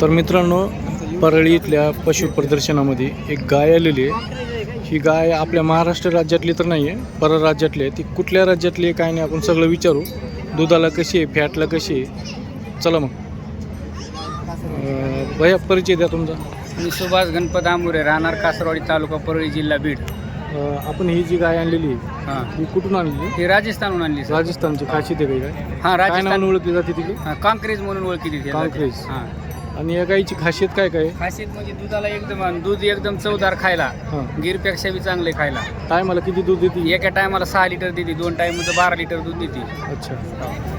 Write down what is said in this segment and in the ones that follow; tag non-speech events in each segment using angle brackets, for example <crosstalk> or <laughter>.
तर मित्रांनो परळी इथल्या पशु प्रदर्शनामध्ये एक गाय आलेली आहे. ही गाय आपल्या महाराष्ट्र राज्यातली तर नाही आहे परराज्यातली आहे. ती कुठल्या राज्यातली आहे काय नाही आपण सगळं विचारू. दुधाला कशी आहे फॅटला कशी आहे? चला मग. भैया परिचय द्या तुमचा. मी सुभाष गणपत आंबुरे राहणार कासरवाडी तालुका परळी जिल्हा बीड. आपण ही जी गाय आणलेली आहे हां. ही कुठून आणली ही राजस्थानहून आणली राजस्थानची आहे काय काय हां राजस्थान. ओळखली जाते हां, कांक्रेज म्हणून ओळखी तिथे कांक्रेज. हां. आणि या गायची खासियत काय काय? खासियत म्हणजे दुधाला एकदम दूध एकदम चवदार खायला हां. गिरपेक्षा बी चांगले खायला. टायमाला किती दूध देते? एका टायमाला सहा लिटर देते दोन टायमाचं बारा लिटर दूध देते. अच्छा.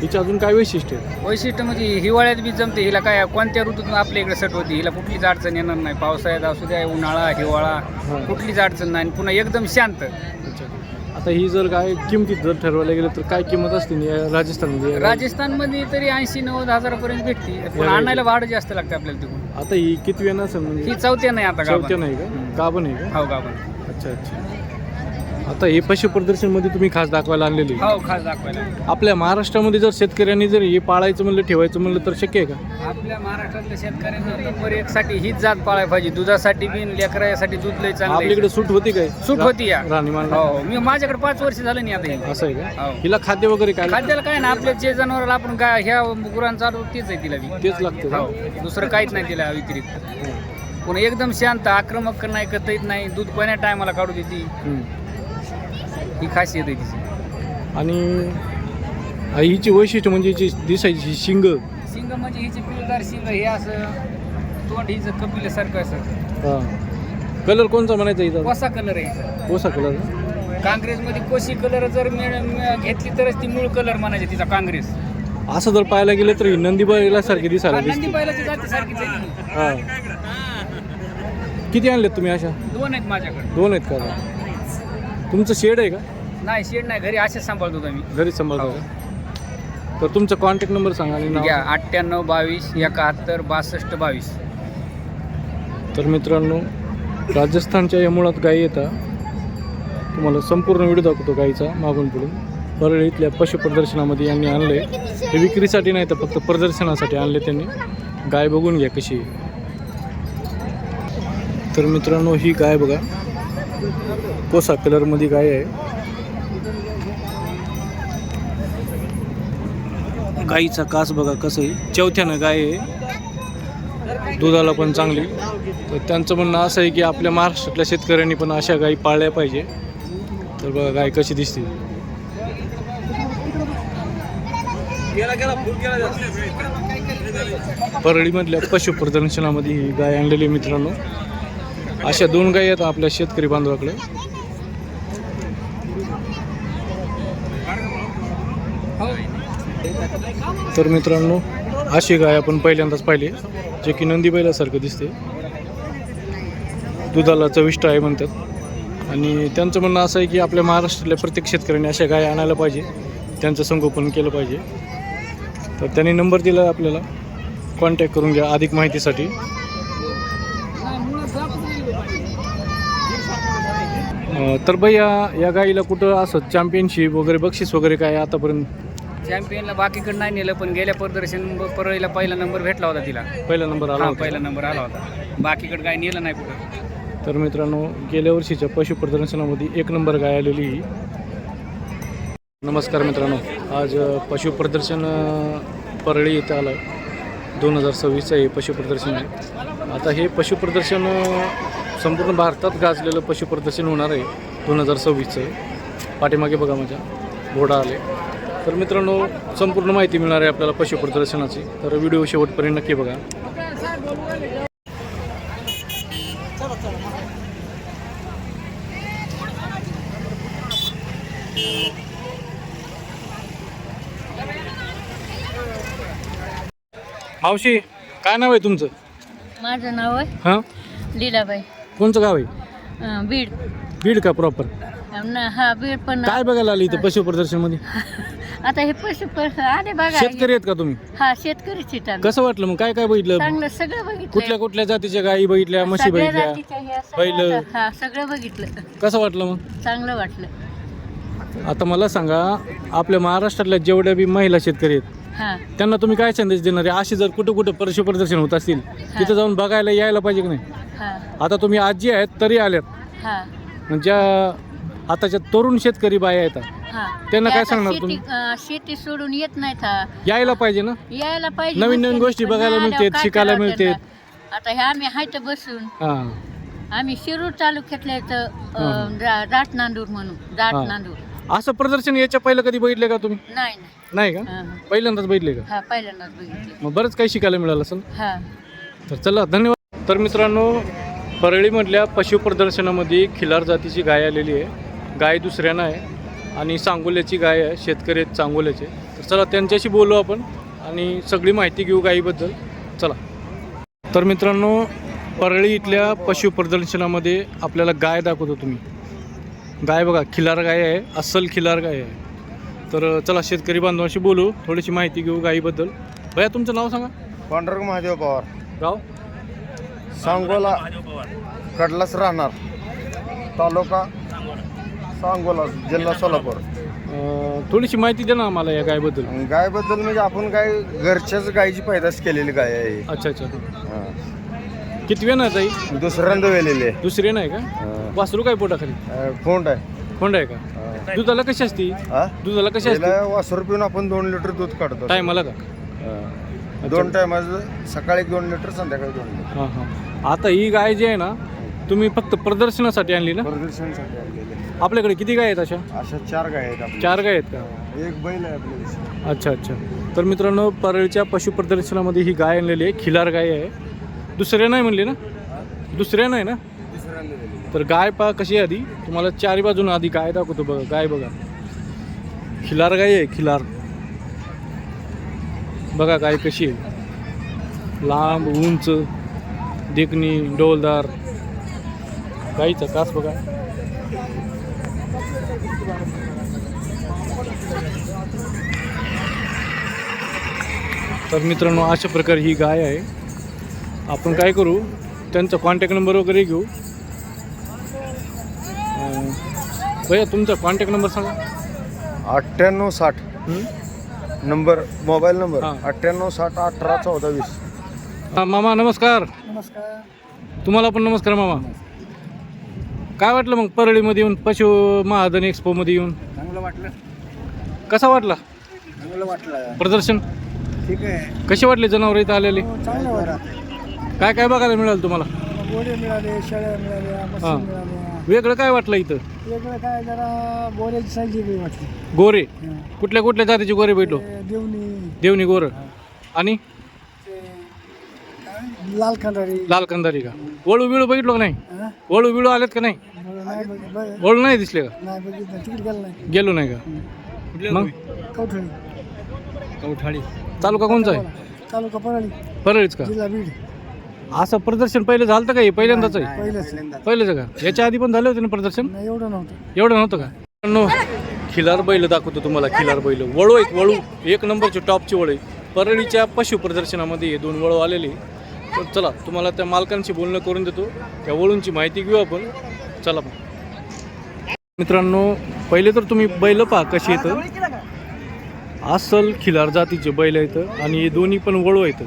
हिचं अजून काय वैशिष्ट्य वैशिष्ट्य म्हणजे हिवाळ्यात बी जमते हिला काय कोणत्या ऋतूत आपल्या इकडे सट होती हिला कुठलीच अडचण येणार नाही. पावसाळ्यात असू द्या उन्हाळा हिवाळा हां. कुठलीच अडचण नाही आणि पुन्हा एकदम शांत. अच्छा. आता ही जर काय किमतीत जर ठरवायला गेलं तर काय किंमत असते नि राजस्थानमध्ये? राजस्थानमध्ये तरी ऐंशी नव्वद हजारापर्यंत भेटते पण. आणायला भाडं जास्त लागते आपल्याला तिकडून आता ही किती वेळ नसेल म्हणजे ही चौथ्या नाही आता चौथ्या. नाही का. गाभण आहे का हो गाभण अच्छा अच्छा आता हे पशु प्रदर्शनमध्ये तुम्ही खास दाखवायला आणलेली आहे. हो खास दाखवायला आपल्या महाराष्ट्रामध्ये जर शेतकऱ्यांनी जर हे पाळायचं म्हणलं ठेवायचं म्हणलं तर शक्य आहे का आपल्या महाराष्ट्रातल्या शेतकऱ्यांना नंबर एक साठी हीच जात पाळायला पाहिजे दुधासाठी बी लेकरासाठी दूध लय चांगलं आपल्याकडे. सूट होती काय सूट होती या राहणीमान हो हो. मी माझ्याकडे पाच वर्ष झालं नाही आता हे. असं आहे का हो. हिला खाद्य वगैरे काय लागतं? खाद्याला काय ना आपल्या जे जनावराला आपण गाय ह्या गुरांचा चालू तेच आहे तिला बी तेच लागतं का? हो दुसरं काहीच नाही तिला व्यतिरिक्त पुन्हा एकदम शांत आक्रमक नाही कतईत नाही दूध कोण्या टायमाला काढू देते हम्म. ही खासियत आहे तिची. आणि हिची वैशिष्ट्य म्हणजे हिची दिसायची शिंग. शिंग म्हणजे हिची पिळदार शिंग हे असं तोंड हिचं कपिल्यासारखं असं. कलर कोणचा म्हणायचा हिचा कोसा कलर आहे हिचा. कोसा कलर. काँग्रेसमध्ये कोशी कलर जर मिळ- मिळ- घेतली तरच ती मूळ कलर म्हणायची तिचा काँग्रेस. असं जर पाहायला गेलं तर ही नंदीबाईला सारखी दिसायला नंदी दिसते. बैलाची जाती सारखीच आहे ती. हा. किती आणलेत तुम्ही अशा? दोन आहेत माझ्याकडे. दोन आहेत का? तुमचं शेड आहे का? नाही शेड नाही. घरी असेच सांभाळतो आम्ही. घरी सांभाळता का? तर तुमचा कॉन्टॅक्ट नंबर सांगा आणि नाव. घ्या. अठ्ठ्याण्णव बावीस एकाहत्तर बासष्ट बावीस. तर मित्रांनो राजस्थानच्या या मुळात गायी येतात तुम्हाला संपूर्ण व्हिडिओ दाखवतो गाईचा मागून पुढून. परळी इथल्या पशु प्रदर्शनामध्ये यांनी आणले हे विक्रीसाठी नाही तर फक्त प्रदर्शनासाठी आणले त्यांनी. गाय बघून घ्या कशी आहे. तर मित्रांनो ही गाय बघा. कोसा कलरमध्ये गाय आहे? गाईचा कास बघा कसं आहे. चौथ्यानं गाय आहे. दुधाला पण चांगली. तर त्यांचं म्हणणं असं आहे की आपल्या महाराष्ट्रातल्या शेतकऱ्यांनी पण अशा गायी पाळल्या पाहिजे. तर बघा गाय कशी दिसते. परळीमधल्या पशु प्रदर्शनामध्ये ही गाय आणलेली आहे मित्रांनो. अशा दोन गायी आहेत आपल्या शेतकरी बांधवाकडे. तर मित्रांनो अशी गाय आपण पहिल्यांदाच पाहिली जे की नंदी बैलासारखं दिसते दुधाला चविष्ट आहे म्हणतात. आणि त्यांचं म्हणणं असं आहे की आपल्या महाराष्ट्रातल्या प्रत्येक शेतकऱ्यांनी अशा गाय आणायला पाहिजे. त्यांचं संगोपन केलं पाहिजे. तर त्यांनी नंबर दिला आपल्याला. कॉन्टॅक्ट करून घ्या अधिक माहितीसाठी. तर भैया या गाईला कुठं असं चॅम्पियनशिप वगैरे बक्षीस वगैरे काय आहे आतापर्यंत चॅम्पियनला बाकीकडे नाही नेलं पण गेल्या प्रदर्शन परळीला पहिला नंबर भेटला होता तिला. पहिला नंबर आला हा होता. पहिला नंबर आला होता. बाकीकडे काय नेलं नाही कुठं. तर मित्रांनो गेल्या वर्षीच्या पशु प्रदर्शनामध्ये एक नंबर गाय आलेली ही. नमस्कार मित्रांनो. आज अ, पशु प्रदर्शन अ, परळी येथे आलं. दोन हजार सव्वीसचं हे पशु प्रदर्शन आहे. आता हे पशु प्रदर्शन अ, संपूर्ण भारतात गाजलेलं पशु प्रदर्शन होणार आहे दोन हजार सव्वीसचं. आहे पाठीमागे बघा माझ्या. घोडा आले. तर मित्रांनो संपूर्ण माहिती मिळणार आहे आपल्याला पशु प्रदर्शनाची तर व्हिडिओ शेवटपर्यंत नक्की बघा. मावशी काय नाव आहे तुमचं? माझं नाव आहे हां? लीलाबाई. कोणचं गाव आहे? अं, बीड. बीड का प्रॉपर न- हा बीड पण काय बघायला आलं इथं पशु प्रदर्शनमध्ये <laughs> आता हे पशु प- आले बघा शेतकरी आहेत का तुम्ही? हा शेतकरीच आहेत आम्ही. कसं वाटलं मग? काय काय बघितलं? चांगलं सगळं बघितलं. कुठल्या कुठल्या जातीच्या गायी बघितल्या म्हशी सगळ्या बघितल्या? जातीच्या ह्या सगळ्या पहिलं. आता- हा सगळं बघितलं. कसं वाटलं मग? चांगलं वाटलं. आता मला सांगा आपल्या महाराष्ट्रातल्या जेवढ्या बी महिला शेतकरी आहेत हा. त्यांना तुम्ही काय संदेश देणार आहे? असे जर कुठं कुठं पशु प्रदर्शन होत असतील तिथं जाऊन बघायला यायला पाहिजे की नाही? हा. आता तुम्ही आजी आहेत तरी आल्यात. हा. म्हणजे आताच्या तरुण शेतकरी बाया आहेत हा. त्यांना ते काय आता सांगणार शेती तुम्ही? अं, शेती सोडून येत नाहीत हा यायला पाहिजे ना? यायला पाहिजे नवीन नवीन गोष्टी पण बघायला आल्यावर मिळतात, काय शिकायला करावं मिळतात. त्यांना? आता ह्या आम्ही हायत बसून. हां. आम्ही शिरूर तालुक्यातल्या इथं. अं, राट नांदूर म्हणून हा. नांदूर. असं प्रदर्शन याच्या पहिलं कधी बघितले का तुम्ही? नाही नाही. नाही का? हा, पहिल्यांदाच बघितले का? हा पहिल्यांदाच बघितले. मग बरंच काही शिकायला मिळालं असेल हा. तर चला धन्यवाद. तर मित्रांनो परळीमधल्या पशु प्रदर्शनामध्ये खिलार जातीची गाय आलेली आहे. गाय दुसऱ्यानं आहे. आणि सांगोल्याची गाय आहे शेतकरी आहेत सांगोल्याचे. तर चला त्यांच्याशी बोलू आपण आणि सगळी माहिती घेऊ गायीबद्दल चला. तर मित्रांनो परळी इथल्या पशु प्रदर्शनामध्ये आपल्याला गाय दाखवतो तुम्ही. गाय बघा खिलार गाय आहे अस्सल खिलार गाय आहे. तर चला शेतकरी बांधवांशी बोलू थोडीशी माहिती घेऊ गायीबद्दल भैया तुमचं नाव सांगा. पांडुरंग महादेव पवार. गाव सांगोला कडलाच राहणार तालुका सांगोला जिल्हा सोलापूर. अं, थोडीशी माहिती द्या ना आम्हाला या गायबद्दल. गायबद्दल म्हणजे आपण काय घरच्याच गायची पैदास केलेली गाय आहे. अच्छा अच्छा. हा. किती वेळ नाही ताई? दुसऱ्यांदा वेलेली आहे. दुसरी नाही का? हा. वासरू काय पोटाखाली? अं, फोंड आहे. खोंड आहे का? हा. दुधाला कशी असती? हा? दुधाला कशी असते? वासर पिऊन आपण दोन लिटर दूध काढतो. टायमाला का? हा. दोन टायमाचं सकाळी एक दोन लिटर संध्याकाळी दोन लिटर. हां हां. आता ही गाय जी आहे ना तुम्ही फक्त प्रदर्शनासाठी आणली ना? प्रदर्शनासाठी आणलेले आपल्याकडे किती गाय आहेत अशा? अशा चार गाय आहेत आपल्या. चार गाय आहेत का? एक बैल आहे आपल्या अच्छा अच्छा. तर मित्रांनो परळच्या पशु प्रदर्शनामध्ये ही गाय आणलेली आहे खिलार गाय आहे. दुसऱ्या नाही म्हणली ना? दुसऱ्या नाही ना? तर गाय पहा कशी आहे आधी. तुम्हाला चारी बाजून आधी गाय दाखवतो बघा गाय बघा. खिलार गाय आहे खिलार. बघा गाय कशी आहे. लांब उंच देखणी डोलदार. गाईचा कास बघा. तर मित्रांनो अशा प्रकारे ही गाय आहे. आपण काय करू त्यांचा कॉन्टॅक्ट नंबर वगैरे घेऊ. भैया तुमचा कॉन्टॅक्ट नंबर सांगा. अठ्ठ्याण्णव साठ. हं? नंबर मोबाईल नंबर हा. अठ्ठ्याण्णव साठ अठरा चौदा वीस. हा, मामा नमस्कार. नमस्कार. तुम्हाला पण नमस्कार मामा. काय वाटलं मग परळीमध्ये येऊन पशु महाजन एक्सपोमध्ये येऊन? चांगलं वाटलं. कसा वाटला? चांगलं वाटलं. प्रदर्शन? ठीक आहे. कसे वाटले जनावर इथं आलेले? चांगलं वाटलं. काय काय बघायला मिळालं तुम्हाला? गोडे मिळाले शेळ्या मिळाल्या हा. मच्छी मिळाल्या. वेगळं काय वाटलं इथं? वेगळं काय जरा बोऱ्याची साईज वेगळी वाटली. गोरे? हा. कुठल्या कुठल्या जातीचे गोरे भेटलो? ते देवणी. देवणी गोर. आणि? लाल खंडारी. लाल कंदारी का? वळू बिळू बघितलो का नाही? वळू बिळू आलेत का नाही? बरं, नाही बघ- बघ- वळू नाही दिसले का? नाही बघितलं. तिकीट गेलं नाही. गेलो नाही का? मग? कवठळी कवठाळी तालुका कोणचा आहे? तालुका परळी. परळीच का? जिल्हा बीड. असं प्रदर्शन पहिलं झालं का हे? पहिल्यांदाच आहे? पहिलंच पहिलंच का? याच्या आधी पण झालं होतं ना प्रदर्शन? नाही एवढं नव्हतं. एवढं नव्हतं का? मित्रांनो, खिलार बैल दाखवतो तुम्हाला खिलार बैल. वळू आहेत वळू. एक नंबरची टॉपची वळू आहे. परळीच्या पशु प्रदर्शनामध्ये हे दोन वळू आलेली. तर चला तुम्हाला त्या मालकांशी बोलणं करून देतो. त्या वळूंची माहिती घेऊ आपण. चला मग. मित्रांनो पहिले तर तुम्ही बैल पहा कशी येतं अस्सल खिलार जातीचे बैल येतं आणि हे दोन्ही पण वळू येतं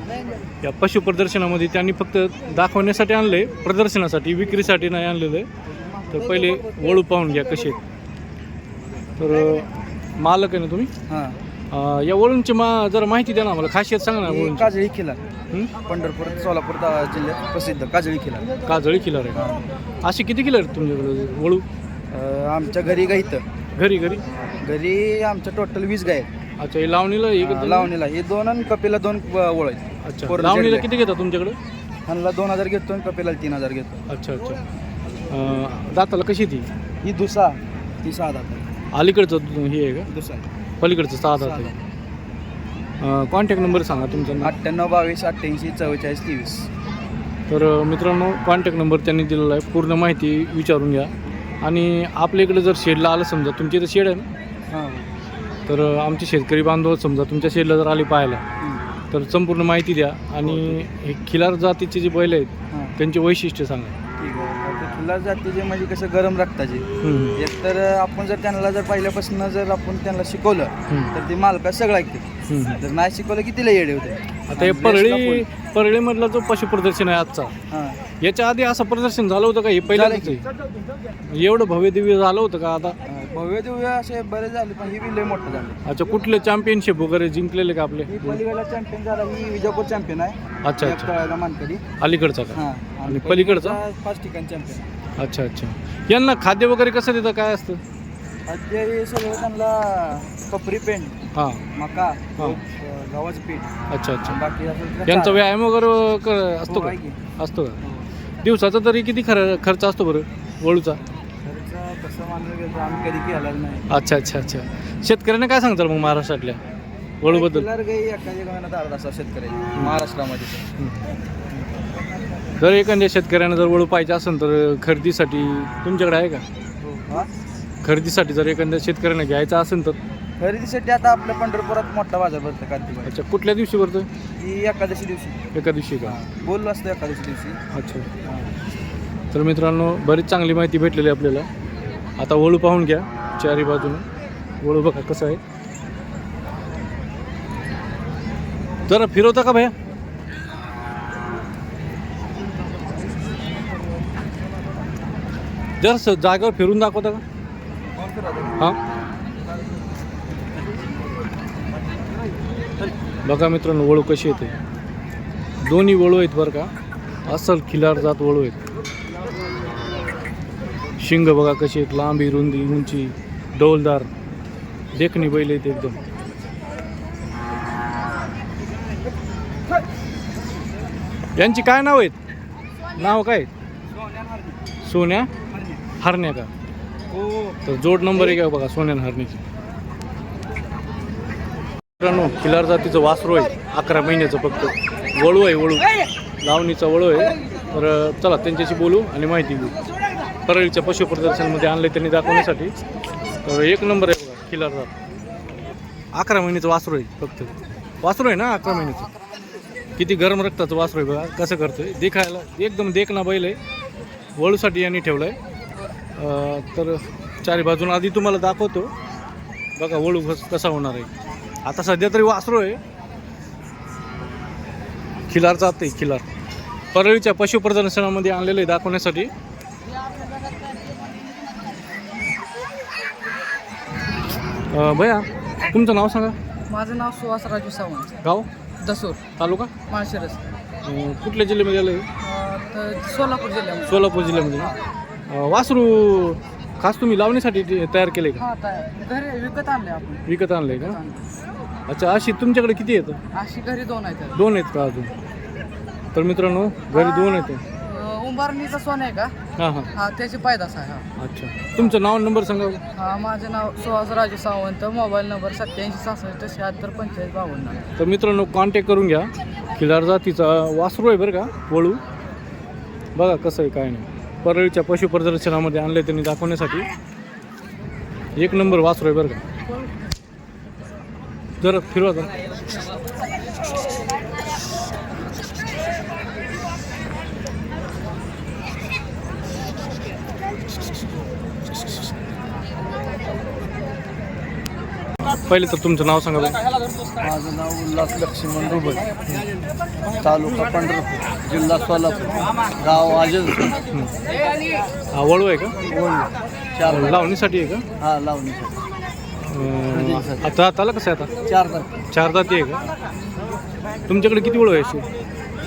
या पशु प्रदर्शनामध्ये त्यांनी फक्त दाखवण्यासाठी आणले प्रदर्शनासाठी विक्रीसाठी नाही आणलेलं. आहे तर पहिले वळू पाहून घ्या कसे आहेत. तर मालक आहे ना तुम्ही? हां. अं, या वळूंची मा जरा माहिती द्या ना आम्हाला खासियत सांगा ना वळूंची काजळी किल्ला हं? पंढरपूर सोलापूर दा- जिल्ह्यात प्रसिद्ध काजळी किल्ला काजळी खिलार आहे. असे किती किलर आहेत तुमच्याकडे? वळू? अं, आमच्या घरी गाय इथं. घरी घरी? घरी आमच्या टोटल वीस गाय आहेत. अच्छा हे लावणीला एक लावणीला. हे दोन आणि कपिला दोन आहेत. अच्छा लावणीला. किती घेतात तुमच्याकडे? ह्यांना दोन हजार घेतो आणि कपिला तीन हजार घेतो. अच्छा अच्छा. अं, दाताला कशी ती? ही दुसा. ती सहा दात अलीकडचं हे आहे का? दुसा पलीकडचं सहा आहे कॉन्टॅक्ट नंबर सांगा तुमचा. ना अठ्ठ्याण्णव बावीस अठ्ठ्याऐंशी चव्वेचाळीस तेवीस. तर मित्रांनो कॉन्टॅक्ट नंबर त्यांनी दिलेला आहे. पूर्ण माहिती विचारून घ्या. आणि आपल्या इकडे जर शेडला आलं समजा तुमच्या इथं शेड आहे ना? हां. तर आमचे शेतकरी बांधव समजा तुमच्या शेडला जर आले पाहायला तर संपूर्ण माहिती द्या. आणि हे खिलार जातीचे जे बैल आहेत हां. त्यांचे वैशिष्ट्य सांगा. खिल्लार जातीचे म्हणजे कसं गरम रक्ताचे. हम्म, एक तर आपण जर त्यांना जर पहिल्यापासून जर आपण त्यांना शिकवलं. तर ते मालका सगळं ऐकते. जर नाही शिकवलं की तिला येडे होते? आता हे परळी परळीमधला जो पशु प्रदर्शन आहे आजचा याच्या आधी असं प्रदर्शन झालं होतं का? हे पहिल्यांदाच आहे एवढं भव्य दिव्य झालं होतं का आता? भव्य दिव्य असे बरेच झाले पण ही बी लय मोठं झालं. अच्छा कुठले चॅम्पियनशिप वगैरे जिंकलेले का आपले? पलीकडला चॅम्पियन झाला ही विजापूर चॅम्पियन आहे. अच्छा अच्छा. मानकरी. अलीकडचा का? हां आणि पलीकडचा? पाच ठिकाण चॅम्पियन अच्छा अच्छा. यांना खाद्य वगैरे कसं देतं? काय असतं? सध्या हे सगळं त्यांना कपरी पेंट हां. मका हां. अं, गव्हाचं पीठ. अच्छा अच्छा. बाकी असं यांचा व्यायाम वगैरे असतो हो, का? आहे की. असतो का? दिवसाचा तरी किती खर खर्च असतो बरं वळूचा? खर्च कसं मानलं गेलं तर आम्ही कधी केला नाही. अच्छा अच्छा अच्छा. शेतकऱ्यांना काय सांगताल मग महाराष्ट्रातल्या वळूबद्दल? किल्लार गाई अर्धा शेतकरी महाराष्ट्रामध्ये. जर एखाद्या शेतकऱ्यांना जर वळू पाहिजे असेल तर खरेदीसाठी तुमच्याकडे आहे का? हा? खरेदीसाठी जर एखाद्या शेतकऱ्यांना घ्यायचं असेल तर? खरेदीसाठी आता आपल्या पंढरपुरात मोठा बाजार भरतो अच्छा कुठल्या दिवशी भरतं ही एकादशी दिवशी. एका दिवशी का? बोललो असतो एकादशी दिवशी. अच्छा. तर मित्रांनो बरीच चांगली माहिती भेटलेली आहे आपल्याला. आता वळू पाहून घ्या चारी बाजूनं. वळू बघा कसं आहे. जरा फिरवता का भैया? जर स जागेवर फिरून दाखवता का? हां? बघा मित्रांनो वळू कशी येते. दोन्ही वळू आहेत बरं का. अस्सल खिलार जात वळू आहेत. शिंग बघा कशी आहेत. लांबी रुंदी उंची डौलदार देखणी बैल आहेत एकदम. यांची काय नाव आहेत? नाव काय? सोन्या. हरण्या का? तर जोड नंबर एक आहे बघा सोन्यान आणि हरण्याची मित्रांनो खिलार जातीचं वासरू आहे अकरा महिन्याचं फक्त. वळू आहे वळू. लावणीचा वळू आहे. तर चला त्यांच्याशी बोलू आणि माहिती घेऊ. परळीच्या पशु प्रदर्शनमध्ये आणले त्यांनी दाखवण्यासाठी. तर एक नंबर आहे बघा खिलार जात. अकरा महिन्याचं वासरू आहे फक्त. वासरू आहे ना अकरा महिन्याचं? किती गरम रक्ताचं वासरू आहे बघा कसं करतोय. देखायला एकदम देखना बैल आहे. वळूसाठी यांनी ठेवलं आहे तर चारी बाजून आधी तुम्हाला दाखवतो. बघा वळू कस- कसा होणार आहे. आता सध्या तरी वासरू आहे. खिलार जाते खिलार. परळीच्या पशु प्रदर्शनामध्ये आणलेलं आहे दाखवण्यासाठी. भैया तुमचं नाव सांगा. माझं नाव सुहास राजू सावंत. गाव? दसूर. तालुका? माळशिरस. कुठल्या जिल्ह्यामध्ये आलं तर सोलापूर जिल्ह्यामध्ये. सोलापूर जिल्ह्यामध्ये. वासरू खास तुम्ही लावण्यासाठी ते तयार केले का? हा तयार. घरी विकत आणले आपण. विकत आणलंय का? आणले. अच्छा अशी तुमच्याकडे किती येतं अशी घरी दोन आहेत. दोन आहेत का अजून? तर मित्रांनो घरी दोन आहेत. अं, उंबारणीचा सोन आहे का? हां हां. हा त्याची पायदास आहे हा. अच्छा. तुमचं नाव नंबर सांगा. हा माझं नाव सुहास राजू सावंत मोबाईल नंबर सत्याऐंशी सहासष्ट शहात्तर पंचेचाळीस बावन्न. तर मित्रांनो कॉन्टॅक्ट करून घ्या. खिलार जातीचा वासरू आहे बरं का? वळू. बघा कसं आहे काय नाही. परळीच्या पशु प्रदर्शनामध्ये आणले त्यांनी दाखवण्यासाठी एक नंबर वासरू आहे बरं का जरा फिरवा जरा. पहिले तर तुमचं नाव सांगा बरं. माझं नाव उल्हास लक्ष्मण रुबल तालुका पंढरपूर जिल्हा सोलापूर. गाव आजल. हा वळू आहे का? चार लावणीसाठी आहे का? हा लावणी अं, आता आताला कसं आहे आता? चार तारखे. चार जाती आहे का? तुमच्याकडे किती वळू आहे अशी?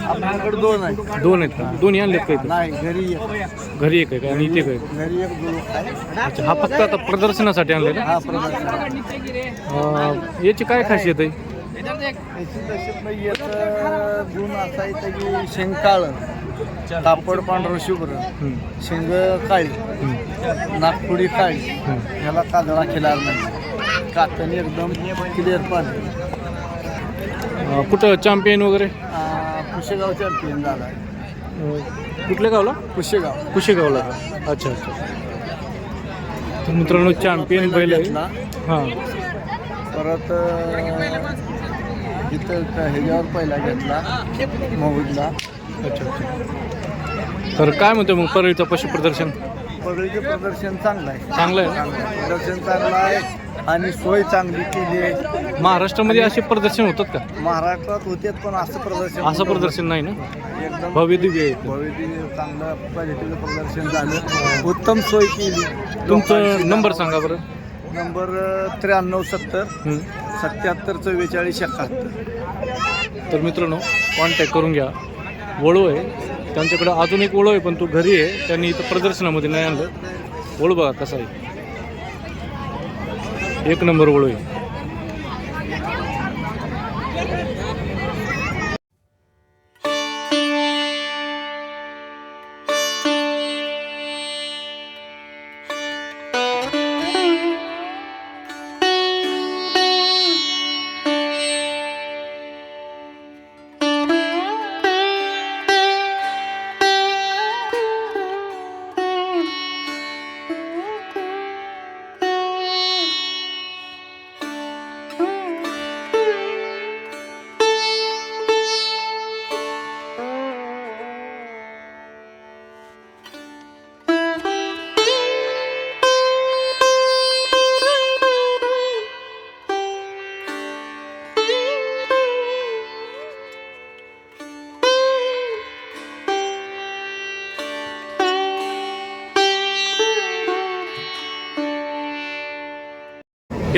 आपल्याकडे दोन आहे दोन आहेत का? दोन्ही आणलेत का इथं? नाही घरी एक. घरी एक आहे का? आणि इथे एक आहे. घरी एक दोन आहे. अच्छा हा फक्त आता प्रदर्शनासाठी आणले ना हा प्रदर्शन अं, याची काय खासियत आहे? याची तशी नाही याचं गुण असा आहे की शेंग काळं कापड पांढरं शुभ्र हं, शेंग काळी हं, नागपुडी काळी हं. ह्याला काजळा खिलार नाही. कातणी एकदम क्लिअर पाणी. अं, कुठं चॅम्पियन वगैरे? चॅम्पियन झाला. कुठल्या गावला? कुशेगाव कुशेगावला का? अच्छा अच्छा. तर मित्रांनो चॅम्पियन बैल आहे. घेतला. हां. परत अं, इथं क- ह्याच्यावर पहिला घेतला मोहूदला. अच्छा अच्छा. तर काय म्हणतो मग परळीचं पशु प्रदर्शन पगडीचे प्रदर्शन चांगलं आहे. चांगलं आहे? चांगलं आहे. प्रदर्शन चांगलं आहे. आणि सोय चांगली केली आहे. महाराष्ट्रामध्ये असे प्रदर्शन होतात का? महाराष्ट्रात होते पण असं प्रदर्शन असं प्रदर्शन नाही ना? एकदम भव्य दिव्य आहे भव्य चांगलं क्वालिटीचं प्रदर्शन झालं. उत्तम सोय केली. तुमचं नंबर सांगा बरं. नंबर त्र्याण्णव सत्तर हं. सत्याहत्तर चव्वेचाळीस एकाहत्तर. तर मित्रांनो कॉन्टॅक्ट करून घ्या. वळू आहे. त्यांच्याकडे अजून एक वळू आहे पण तो घरी आहे. त्यांनी इथं प्रदर्शनामध्ये नाही आणलं. वळू बघा कसा आहे. एक नंबर वळू. आहे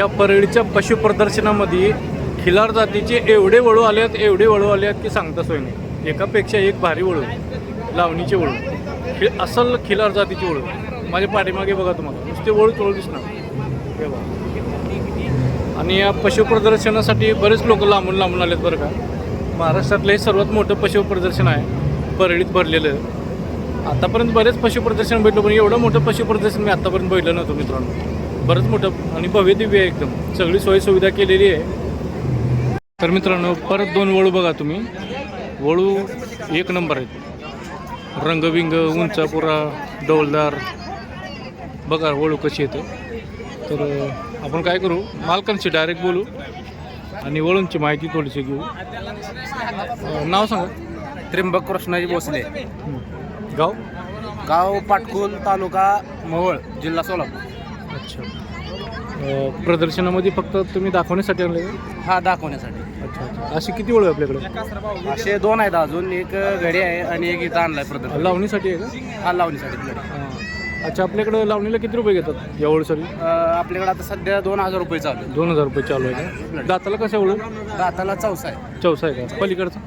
या परळीच्या पशु प्रदर्शनामध्ये खिलार जातीचे एवढे वळू आले आहेत एवढे वळू आले आहेत की सांगता सोय नाही. एकापेक्षा एक भारी वळू लावणीचे वळू. खि असल खिलार जातीचे वळू. माझ्या पाठीमागे बघा तुम्हाला नुसते वळू चोळू दिसणार. हे बघा. आणि या पशु प्रदर्शनासाठी बरेच लोक लांबून लांबून आलेत बरं का. महाराष्ट्रातलं हे सर्वात मोठं पशुप्रदर्शन आहे परळीत भरलेलं. आतापर्यंत बरेच पशु प्रदर्शन भेटलं पण एवढं मोठं पशुप्रदर्शन मी आतापर्यंत बघितलं नव्हतं मित्रांनो. बरंच मोठं आणि भव्य दिव्य आहे एकदम. सगळी सोय सुविधा केलेली आहे. तर मित्रांनो परत दोन वळू बघा तुम्ही. वळू एक नंबर आहेत. रंगबिंग उंचापुरा डौलदार. बघा वळू कशी येते. तर आपण काय करू? मालकांशी डायरेक्ट बोलू आणि वळूंची माहिती थोडीशी घेऊ. नाव सांगा. त्र्यंबक कृष्णाजी भोसले. गाव? गाव पाटकुल तालुका मोहोळ जिल्हा सोलापूर. अच्छा. प्रदर्शनामध्ये फक्त तुम्ही दाखवण्यासाठी आणले का? हा दाखवण्यासाठी. अच्छा अच्छा. अशी किती वेळ आहे आपल्याकडे? असे दोन आहेत अजून एक घडी आहे आणि एक इथं आणलाय प्रदर्शन. लावणीसाठी आहे का? हा लावणीसाठी घडी. हां. अच्छा आपल्याकडे लावणीला किती रुपये घेतात? या ओळीसाठी अं, आपल्याकडे आता सध्या दोन हजार रुपये चालू आहे. दोन हजार रुपये चालू आहे का? दाताला कशा ओळख दाताला चौसा आहे. चौसा आहे का? पलीकडचा?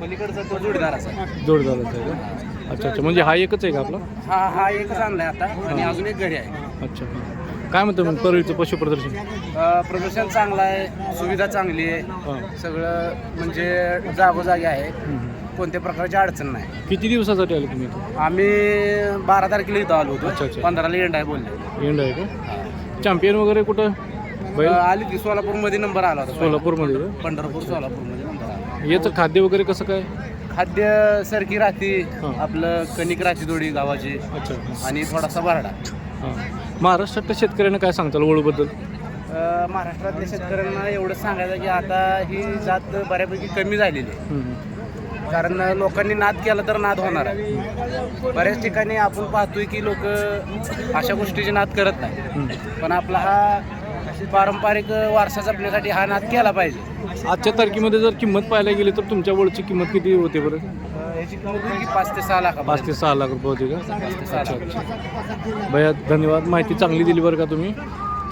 पलीकडचा तो जोडीदार असा जोडदाराचा आहे का? अच्छा अच्छा. म्हणजे हा एकच आहे का आपला? हा हा एकच आणलाय आता आणि अजून एक घडी आहे. अच्छा काय म्हणतो मग परळीचं पशु प्रदर्शन अं, प्रदर्शन चांगलं आहे सुविधा चांगली आहे. हां. सगळं म्हणजे जागोजागी आहे. हम्म. कोणत्या प्रकारची अडचण नाही. किती दिवसासाठी आले तुम्ही इथं? आम्ही बारा तारखेला इथं आलो अच्छा, होतो. पंधराला एंड आहे बोलले. एंड आहे का? चॅम्पियन वगैरे कुठं? बैल? आली की सोलापूरमध्ये नंबर आला होता. सोलापूरमध्ये का? पंढरपूर सोलापूरमध्ये नंबर आला. याचं खाद्य वगैरे कसं काय? खाद्य सरकी राहती. हां. आपलं कणिक राहती थोडी गावाची. अच्छा. आणि थोडासा भरडा. हां. महाराष्ट्रातल्या शेतकऱ्यांना काय सांगताल वळूबद्दल अं, महाराष्ट्रातल्या शेतकऱ्यांना एवढं सांगायचं की आता ही जात बऱ्यापैकी कमी झालेली आहे. कारण लोकांनी नाद केला तर नाद होणार आहे. बऱ्याच ठिकाणी आपण पाहतोय की लोक अशा गोष्टीची नाद करत नाही. पण आपला हा पारंपरिक वारसा जपण्यासाठी हा नाद केला पाहिजे. आजच्या तारखेमध्ये जर किंमत पाहायला गेली तर तुमच्या वळची किंमत किती होते बरं? पाच ते सहा लाख पाच ते सहा लाख रुपये होते का? भैया धन्यवाद. माहिती चांगली दिली बरं का तुम्ही?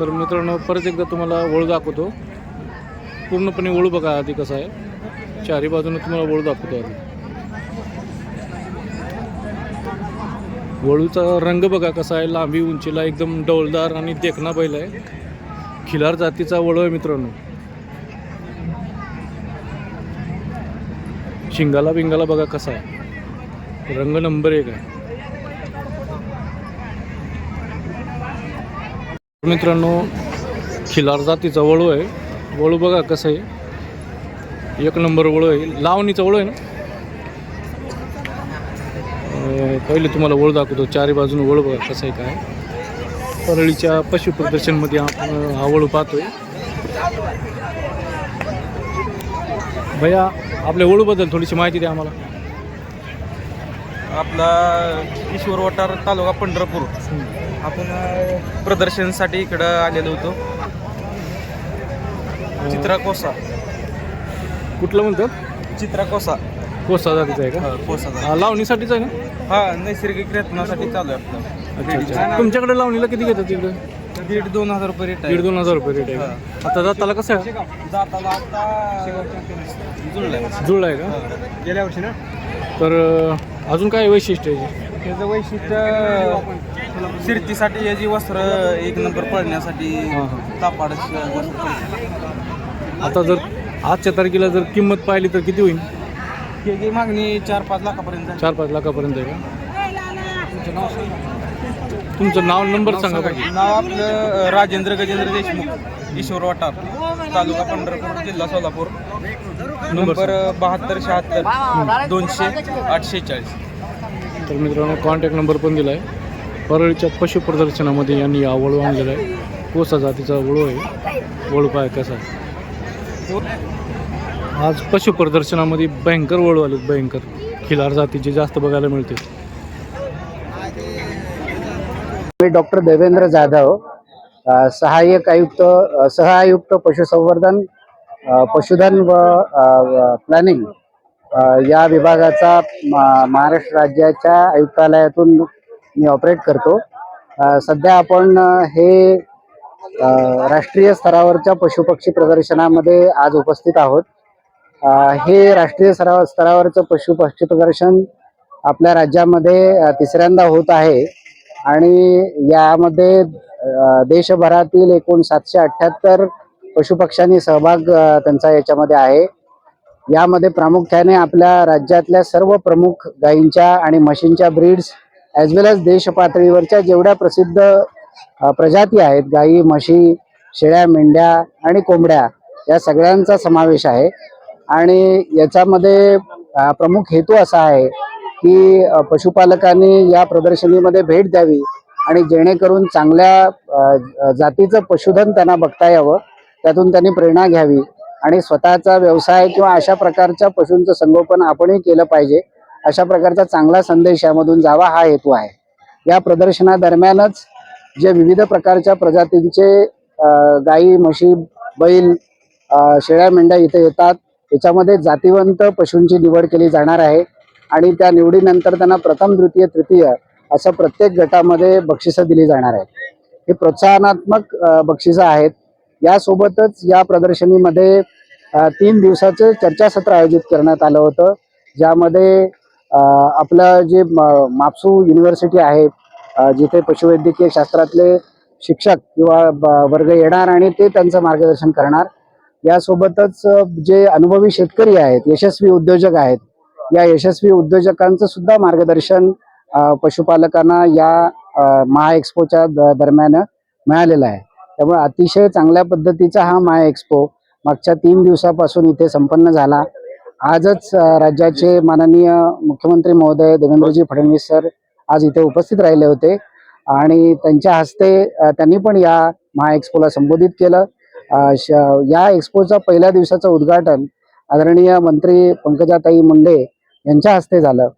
तर मित्रांनो परत एकदा तुम्हाला वळू दाखवतो. पूर्णपणे वळू बघा आधी कसं आहे. चारी बाजूने तुम्हाला वळू दाखवतो आधी. वळूचा रंग बघा कसा आहे. लांबी उंचीला एकदम डौलदार आणि देखणा बैल आहे. खिलार जातीचा वळू आहे मित्रांनो. शिंगाला बिंगाला बघा कसा आहे. रंग नंबर एक आहे. मित्रांनो खिलार जातीचा वळू आहे. वळू बघा कसं आहे. एक नंबर वळू आहे. लावणीचा वळू आहे ना? पहिले तुम्हाला वळू दाखवतो. चारी बाजून वळू बघा कसं आहे काय परळीच्या पशु प्रदर्शनमध्ये आपण हा वळू पाहतोय. भया आपल्या वळूबद्दल थोडीशी माहिती द्या आम्हाला. आपला ईश्वर वटार तालुका पंढरपूर. आपण प्रदर्शनसाठी इकडं आलेलो होतो. चित्रा कोसा. कुठलं म्हणतात? चित्रा कोसा. कोसा जातीचं आहे का? कोसा हा, लावणीसाठीच आहे ना? हा नैसर्गिक प्रयत्नासाठी चालू आहे आपलं. तुमच्याकडे लावणीला किती घेतात तिकडे दीड दोन हजार रुपये रेट दीड दोन हजार रुपये रेट आहे? आता दाताला कसं आहे? जाताला आता जुळला आहे का? गेल्या वर्षी ना? तर अजून काय वैशिष्ट्य आहे? त्याचं वैशिष्ट्य शिर्तीसाठी याची वस्त्र एक नंबर पळण्यासाठी हां हां. तापाड आता जर आजच्या तारखेला जर किंमत पाहिली तर किती होईल? त्याची मागणी चार पाच लाखापर्यंत चार पाच लाखापर्यंत आहे का? तुमचं नाव नंबर सांगा पाहिजे नाव आपलं राजेंद्र गजेंद्र देशमुख ईश्वर वाटार तालुका पंढरपूर जिल्हा सोलापूर. नंबर बहात्तर शहात्तर दोनशे आठशे चाळीस तर मित्रांनो कॉन्टॅक्ट नंबर पण दिला आहे परळीच्या पशु प्रदर्शनामध्ये यांनी हा वळू आणलेला आहे. कोसा जातीचा वळू आहे. वळू पाय कसा आज पशु प्रदर्शनामध्ये भयंकर वळू आलेत भयंकर. खिलार जातीचे जास्त बघायला मिळते. मी डॉक्टर देवेंद्र जाधव सहाय्यक आयुक्त सहआयुक्त पशुसंवर्धन पशुधन व प्लॅनिंग या विभागाचा महाराष्ट्र राज्याच्या आयुक्तालयातून मी ऑपरेट करतो. सध्या आपण हे राष्ट्रीय स्तरावरच्या पशुपक्षी प्रदर्शनामध्ये आज उपस्थित आहोत. हे राष्ट्रीय स्तरा स्तरावरचं पशुपक्षी प्रदर्शन आपल्या राज्यामध्ये तिसऱ्यांदा होत आहे. आणि यामध्ये देशभरातील एकूण सातशे अठ्ठ्याहत्तर पशुपक्ष्यांनी सहभाग त्यांचा याच्यामध्ये आहे. यामध्ये प्रामुख्याने आपल्या राज्यातल्या सर्व प्रमुख गायींच्या आणि म्हशींच्या ब्रीड्स ॲज वेल एज देश पातळीवरच्या जेवढ्या प्रसिद्ध प्रजाती आहेत गायी म्हशी शेळ्या मेंढ्या आणि कोंबड्या या सगळ्यांचा समावेश आहे. आणि याच्यामध्ये प्रमुख हेतू असा आहे की पशुपालकांनी या प्रदर्शनीमध्ये भेट द्यावी आणि जेणेकरून चांगल्या जातीचं पशुधन त्यांना बघता यावं. त्यातून त्यांनी प्रेरणा घ्यावी आणि स्वतःचा व्यवसाय किंवा अशा प्रकारच्या पशूंचं संगोपन आपणही केलं पाहिजे. अशा प्रकारचा चांगला संदेश यामधून जावा हा हेतू आहे. या प्रदर्शनादरम्यानच जे विविध प्रकारच्या प्रजातींचे गाई म्हशी बैल शेळ्या मेंढ्या इथे येतात. याच्यामध्ये जातीवंत पशूंची निवड केली जाणार आहे आणि त्या निवडीनंतर त्यांना प्रथम द्वितीय तृतीय असं प्रत्येक गटामध्ये बक्षिसं दिली जाणार आहेत. हे प्रोत्साहनात्मक बक्षिसं आहेत. यासोबतच या प्रदर्शनीमध्ये तीन दिवसाचं चर्चासत्र आयोजित करण्यात आलं होतं ज्यामध्ये आपलं जे म- मापसू युनिव्हर्सिटी आहे जिथे पशुवैद्यकीय शास्त्रातले शिक्षक किंवा ब- वर्ग येणार आणि ते त्यांचं मार्गदर्शन करणार. यासोबतच जे अनुभवी शेतकरी आहेत यशस्वी उद्योजक आहेत या यशस्वी उद्योजकांचं सुद्धा मार्गदर्शन पशुपालकांना या महा एक्स्पोच्या द- दरम्यान मिळालेलं आहे. त्यामुळे अतिशय चांगल्या पद्धतीचा हा माय एक्स्पो मागच्या तीन दिवसापासून इथे संपन्न झाला. आजच राज्याचे माननीय मुख्यमंत्री महोदय देवेंद्रजी फडणवीस सर आज इथे उपस्थित राहिले होते. आणि त्यांच्या हस्ते त्यांनी पण या महा एक्स्पोला संबोधित केलं. श- या एक्स्पोचा पहिल्या दिवसाचं उद्घाटन आदरणीय मंत्री पंकजाताई मुंडे यांच्या हस्ते झालं.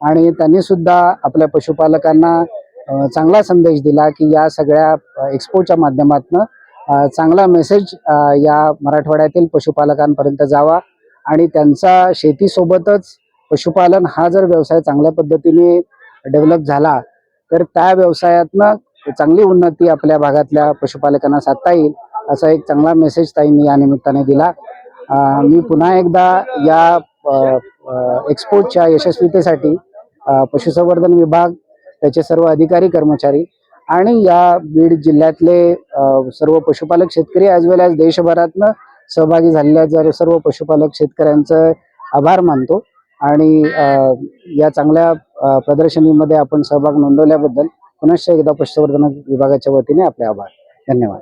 आणि त्यांनी सुद्धा आपल्या पशुपालकांना चांगला संदेश दिला की या सगळ्या एक्सपोच्या माध्यमातून चांगला मेसेज या मराठवाड्यातील पशुपालकांपर्यंत जावा आणि त्यांचा शेतीसोबतच पशुपालन हा जर व्यवसाय चांगल्या पद्धतीने डेव्हलप झाला तर त्या व्यवसायातनं चांगली उन्नती आपल्या भागातल्या पशुपालकांना साधता येईल असा एक चांगला मेसेज ताईंनी या निमित्ताने दिला. मी पुन्हा एकदा या एक्सपोर्टच्या एक्सपोच्या यशस्वीतेसाठी पशुसंवर्धन विभाग त्याचे सर्व अधिकारी कर्मचारी आणि या बीड जिल्ह्यातले सर्व पशुपालक शेतकरी ॲज वेल ॲज देशभरातनं सहभागी झालेल्या जर सर्व पशुपालक शेतकऱ्यांचं आभार मानतो. आणि या चांगल्या प्रदर्शनीमध्ये आपण सहभाग नोंदवल्याबद्दल पुनश्च एकदा पशुसंवर्धन विभागाच्या वतीने आपले आभार. धन्यवाद.